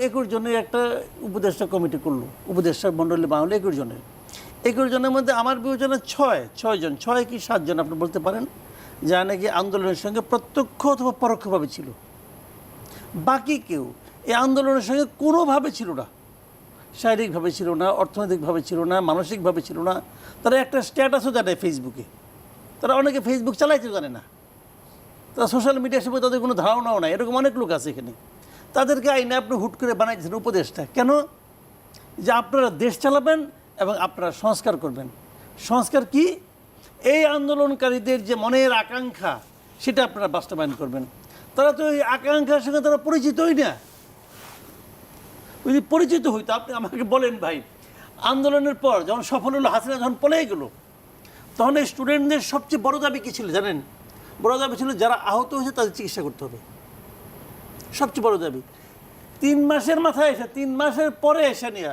একুশ জনের একটা উপদেষ্টা কমিটি করল, উপদেষ্টা মণ্ডলী বানালো একুশ জনের। একুশ জনের মধ্যে আমার বিবেচনা ছয় ছয় জন, ছয় কি সাতজন আপনি বলতে পারেন, যারা নাকি আন্দোলনের সঙ্গে প্রত্যক্ষ অথবা পরোক্ষভাবে ছিল। বাকি কেউ এই আন্দোলনের সঙ্গে কোনোভাবে ছিল না। শারীরিকভাবে ছিল না, অর্থনৈতিকভাবে ছিল না, মানসিকভাবে ছিল না। তারা একটা স্ট্যাটাসও জানে ফেসবুকে। তারা অনেকে ফেসবুক চালাইতে জানে না। তারা সোশ্যাল মিডিয়ার সম্পর্কে তাদের কোনো ধারণাও নাই। এরকম অনেক লোক আছে এখানে। তাদেরকে আইনে আপনি হুট করে বানাইছেন উপদেশটা। কেন? যে আপনারা দেশ চালাবেন এবং আপনারা সংস্কার করবেন। সংস্কার কি? এই আন্দোলনকারীদের যে মনের আকাঙ্ক্ষা, সেটা আপনারা বাস্তবায়ন করবেন। তারা তো এই আকাঙ্ক্ষার সঙ্গে তারা পরিচিতই না। যদি পরিচিত হইতো, আপনি আমাকে বলেন ভাই, আন্দোলনের পর যখন সফল হলো হাসিনা যখন পলেই গেল, তখন এই স্টুডেন্টদের সবচেয়ে বড় দাবি কী ছিল জানেন? বড় দাবি ছিল যারা আহত হয়েছে তাদের চিকিৎসা করতে হবে। সবচেয়ে বড় দাবি। তিন মাসের মাথায় এসে, তিন মাসের পরে এসে নিয়ে,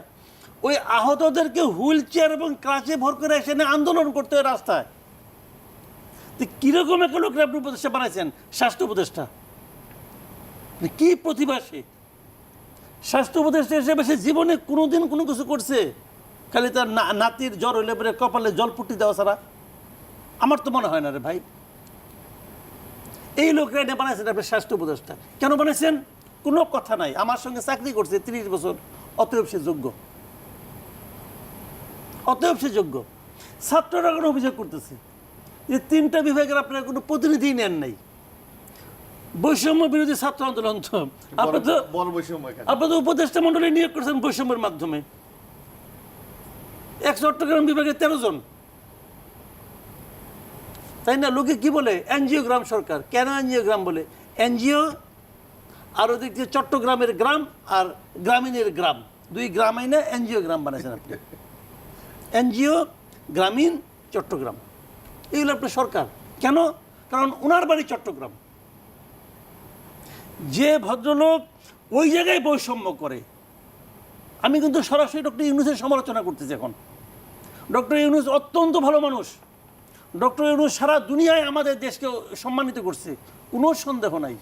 ওই আহতদেরকে হুইল চেয়ার এবং ক্রাচে ভর করে এসে নিয়ে আন্দোলন করতে হয় রাস্তায়। তো কীরকম একটা লোকের আপনি উপদেষ্টা বানাইছেন? স্বাস্থ্য উপদেষ্টা। মানে কি প্রতিভা সে? স্বাস্থ্য উপদেষ্টা হিসেবে সে জীবনে কোনোদিন কোনো কিছু করছে? খালি তার নাতির জ্বর হইলে পরে কপালে জল পুটি দেওয়া ছাড়া? আমার তো মনে হয় না রে ভাই। এই লোকরা এটা বানাইছেন আপনার স্বাস্থ্য উপদেষ্টা। কেন বানাইছেন? কোনো কথা নাই। আমার সঙ্গে চাকরি করছে তিরিশ বছর। অতএব সে যোগ্য। অতএব সে যোগ্য। ছাত্ররা কোনো অভিযোগ করতেছে যে তিনটা বিভাগের আপনারা কোনো প্রতিনিধি নেন নাই। বৈষম্য বিরোধী ছাত্র আন্দোলন তো। আপনার তো তো উপদেষ্টা মন্ডলী নিয়োগ করেছেন বৈষম্যের মাধ্যমে। এক চট্টগ্রাম বিভাগে তেরো জন। তাই না? লোকে কি বলে? এনজিও গ্রাম সরকার। কেন এনজিও গ্রাম বলে? এনজিও আর ওদিক চট্টগ্রামের গ্রাম আর গ্রামীণের গ্রাম। দুই গ্রাম আইনে এনজিও গ্রাম বানাইছেন আপনি। এনজিও, গ্রামীণ, চট্টগ্রাম। এগুলো আপনার সরকার। কেন? কারণ ওনার বাড়ি চট্টগ্রাম। যে ভদ্রলোক ওই জায়গায় বৈষম্য করে। আমি কিন্তু সরাসরি ডক্টর ইউনুসের সমালোচনা করতেছি এখন। ডক্টর ইউনুস অত্যন্ত ভালো মানুষ। ডক্টর ইউনুস সারা দুনিয়ায় আমাদের দেশকে সম্মানিত করছে। কোনো সন্দেহ নাই।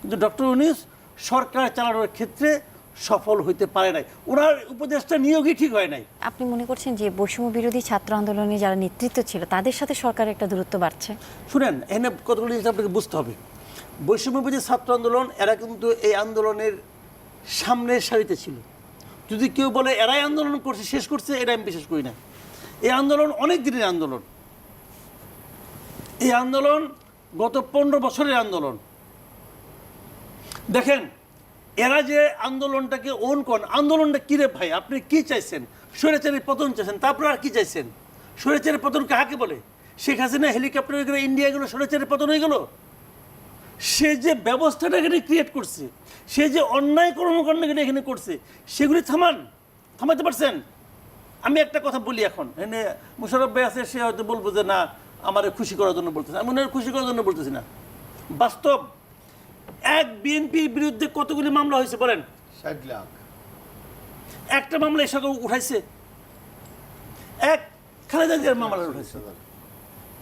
কিন্তু ডক্টর ইউনুস সরকার চালানোর ক্ষেত্রে সফল হইতে পারে নাই। ওনার উপদেশটা নিয়োগই ঠিক হয় নাই। আপনি মনে করছেন যে বৈষম্য বিরোধী ছাত্র আন্দোলনে যারা নেতৃত্ব ছিল তাদের সাথে সরকারের একটা দূরত্ব বাড়ছে? শুনেন এখানে কতগুলি জিনিস আপনাকে বুঝতে হবে। বৈষম্য বিরোধী ছাত্র আন্দোলন এরা কিন্তু এই আন্দোলনের সামনের সারিতে ছিল। যদি কেউ বলে এরাই আন্দোলন করছে শেষ করছে এটা আমি বিশ্বাস করি না। এই আন্দোলন অনেক দিনের আন্দোলন। এই আন্দোলন, গত পনেরো বছরের আন্দোলন। দেখেন, এরা যে আন্দোলনটাকে ওন করেন, আন্দোলনটা কিরে ভাই? আপনি কি চাইছেন? স্বৈরাচারের পতন চাইছেন, তারপর আর কি চাইছেন? স্বৈরাচারের পতন কাহাকে বলে? শেখ হাসিনা হেলিকপ্টারে গেলে ইন্ডিয়া গেলো স্বৈরাচারের পতন হয়ে গেল? সে যে ব্যবস্থাটা এখানে ক্রিয়েট করছে, সে যে অন্যায় কর্মকাণ্ডগুলো এখানে করছে, সেগুলি থামান থামাতে পারছেন? আমি একটা কথা বলি এখন। এনে মুশারফ ভাই আছে, সে হয়তো বলব যে না আমার খুশি করার জন্য বলতেছে। আমি ওনার খুশি করার জন্য বলতেছি না। বাস্তব এক বিএনপির বিরুদ্ধে কতগুলি মামলা হয়েছে বলেন? ষাট লাখ। একটা মামলা এসে উঠাইছে। এক খালেদা জিয়ার মামলা উঠাইছে।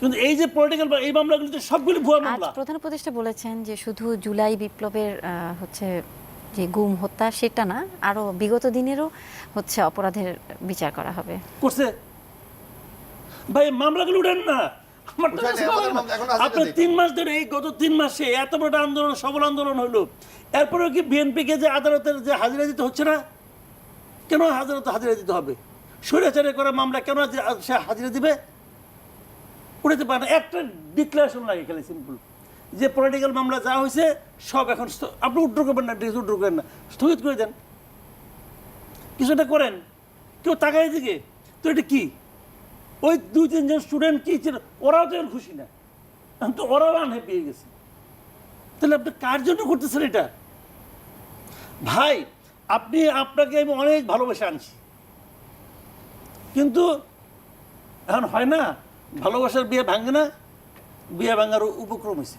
কিন্তু এই যে পলিটিক্যাল এই মামলাগুলি তো সবগুলি ভুয়া মামলা। প্রধান উপদেষ্টা বলেছেন যে শুধু জুলাই বিপ্লবের আহ, হচ্ছে যে গুম হত্যা সেটা না আরও বিগত দিনেরও হচ্ছে অপরাধের বিচার করা হবে। করছে। ভাই মামলাগুলো উঠেন না। আপনার তিন মাস ধরে এই গত তিন মাসে এত বড় একটা আন্দোলন সবল আন্দোলন হলো। এরপরেও কি বিএনপিকে যে আদালতের যে হাজিরা দিতে হচ্ছে না? কেন আদালতে হাজিরা দিতে হবে? স্বৈরাচারে করা মামলা কেন সে হাজিরা দিবে? উঠাতে পারে না। একটা ডিক্লারেশন লাগে খালি সিম্পল যে পলিটিক্যাল মামলা যা হয়েছে সব এখন আপনি উড্র করবেন না উড্র করেন না। স্থগিত করে দেন। কিছুটা করেন। কেউ তাকায় দিকে তো এটা কি? ওই দুই তিনজন স্টুডেন্ট কি ছিল? ওরাও তো খুশি না। এখন তো ওরাও আনহ্যাপি হয়ে গেছে। তাহলে আপনি কার জন্য করতেছেন এটা? ভাই, আপনি, আপনাকে আমি অনেক ভালোবেসে আনছি। কিন্তু এখন হয় না, ভালোবাসার বিয়ে ভাঙে না, বিয়ে ভাঙার উপক্রম হয়েছে।